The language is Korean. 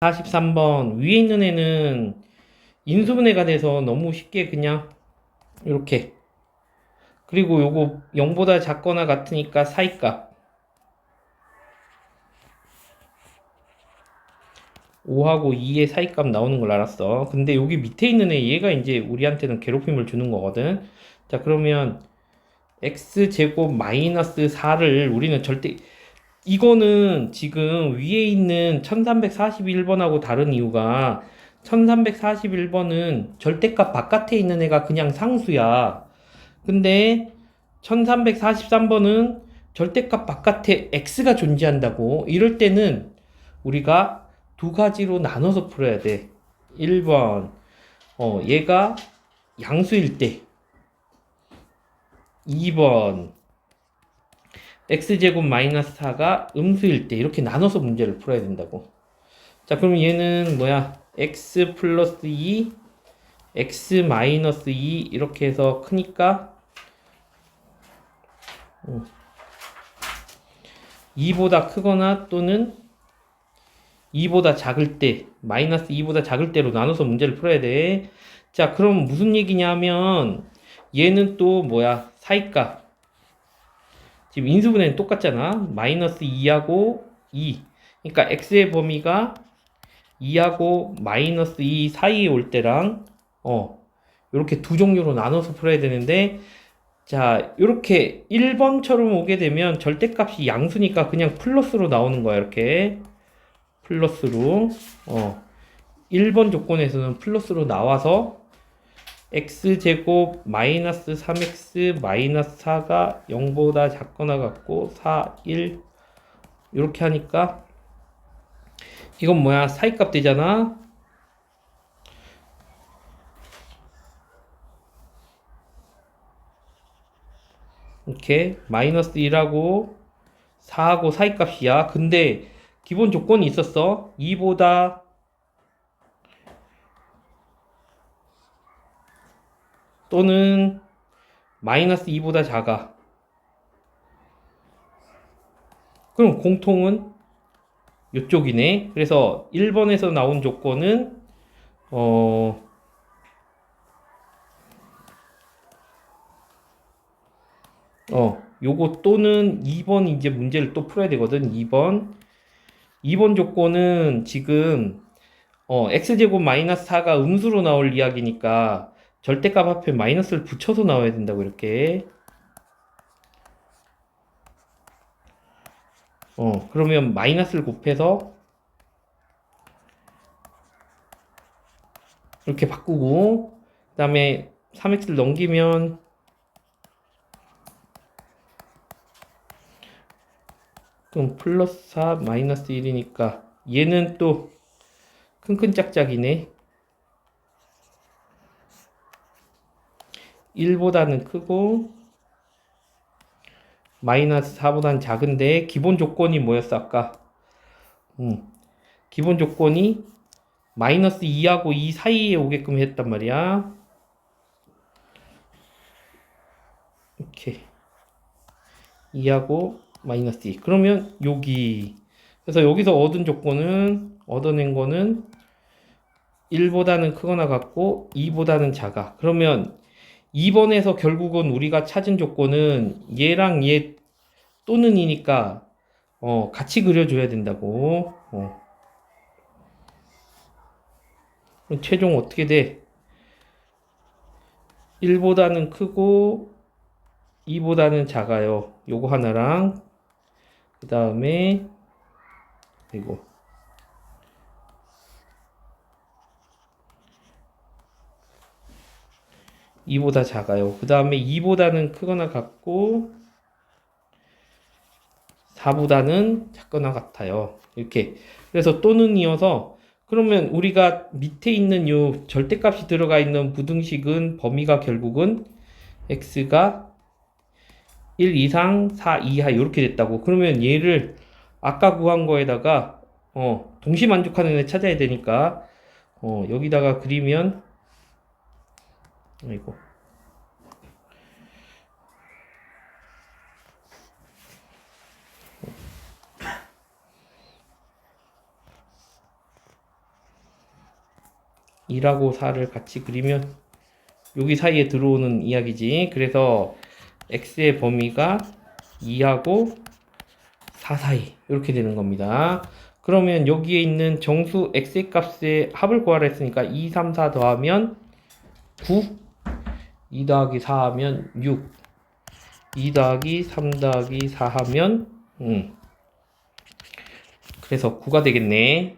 43번 위에 있는 애는 인수분해가 돼서 너무 쉽게 그냥 이렇게. 그리고 요거 0보다 작거나 같으니까 사이값. 5하고 2의 사이값 나오는 걸 알았어. 근데 여기 밑에 있는 애 얘가 이제 우리한테는 괴롭힘을 주는 거거든. 자 그러면 x제곱 마이너스 4를 우리는 절대 이거는 지금 위에 있는 1341번하고 다른 이유가 1341번은 절대값 바깥에 있는 애가 그냥 상수야. 근데 1343번은 절대값 바깥에 x가 존재한다고. 이럴 때는 우리가 두 가지로 나눠서 풀어야 돼. 1번, 어, 얘가 양수일 때. 2번, x제곱 마이너스 4가 음수일 때 이렇게 나눠서 문제를 풀어야 된다고. 자, 그럼 얘는 뭐야? x 플러스 2, x 마이너스 2 이렇게 해서 크니까 음, 2보다 크거나 또는 2보다 작을 때, 마이너스 2보다 작을 때로 나눠서 문제를 풀어야 돼. 자, 그럼 무슨 얘기냐면 얘는 또 뭐야? 사이값. 지금 인수분해는 똑같잖아. 마이너스 2하고 2. 그러니까 x의 범위가 2하고 마이너스 2 사이에 올 때랑 어 이렇게 두 종류로 나눠서 풀어야 되는데 자 이렇게 1번처럼 오게 되면 절대값이 양수니까 그냥 플러스로 나오는 거야 이렇게 플러스로 어 1번 조건에서는 플러스로 나와서 x제곱 마이너스 3x 마이너스 4가 0보다 작거나 같고 4, 1 이렇게 하니까 이건 뭐야? 사이값 되잖아. 이렇게 마이너스 1하고 4하고 사이값이야. 근데 기본 조건이 있었어. 2보다 또는 마이너스 2보다 작아. 그럼 공통은 이쪽이네. 그래서 1번에서 나온 조건은 어 어, 요거 또는 2번 이제 문제를 또 풀어야 되거든. 2번. 2번 조건은 지금 어, x제곱 마이너스 4가 음수로 나올 이야기니까 절대값 앞에 마이너스를 붙여서 나와야 된다고 이렇게. 어 그러면 마이너스를 곱해서 이렇게 바꾸고 그 다음에 3x를 넘기면 그럼 플러스 4 마이너스 1이니까 얘는 또 큰큰 짝짝이네 1보다는 크고 마이너스 4보다는 작은데 기본 조건이 뭐였어 아까? 음, 기본 조건이 마이너스 2하고 2 사이에 오게끔 했단 말이야. 이렇게 2하고 마이너스 2. 그러면 여기 그래서 여기서 얻은 조건은 얻어낸 거는 1보다는 크거나 같고 2보다는 작아. 그러면 2번에서 결국은 우리가 찾은 조건은 얘랑 얘 또는 이니까 어, 같이 그려줘야 된다고. 어. 그럼 최종 어떻게 돼? 1보다는 크고 2보다는 작아요. 요거 하나랑 그 다음에 그리 2보다 작아요. 그 다음에 2보다는 크거나 같고 4보다는 작거나 같아요. 이렇게. 그래서 또는 이어서 그러면 우리가 밑에 있는 요 절대값이 들어가 있는 부등식은 범위가 결국은 x가 1 이상 4 이하 이렇게 됐다고. 그러면 얘를 아까 구한 거에다가 어, 동시 만족하는 애 찾아야 되니까 어, 여기다가 그리면 아이고. 2라고 4를 같이 그리면 여기 사이에 들어오는 이야기지. 그래서 x의 범위가 2하고 4 사이 이렇게 되는 겁니다. 그러면 여기에 있는 정수 x의 값의 합을 구하라 했으니까 2, 3, 4 더하면 9 2 더하기 4 하면 6 2 더하기 3 더하기 4 하면 음. 그래서 9가 되겠네.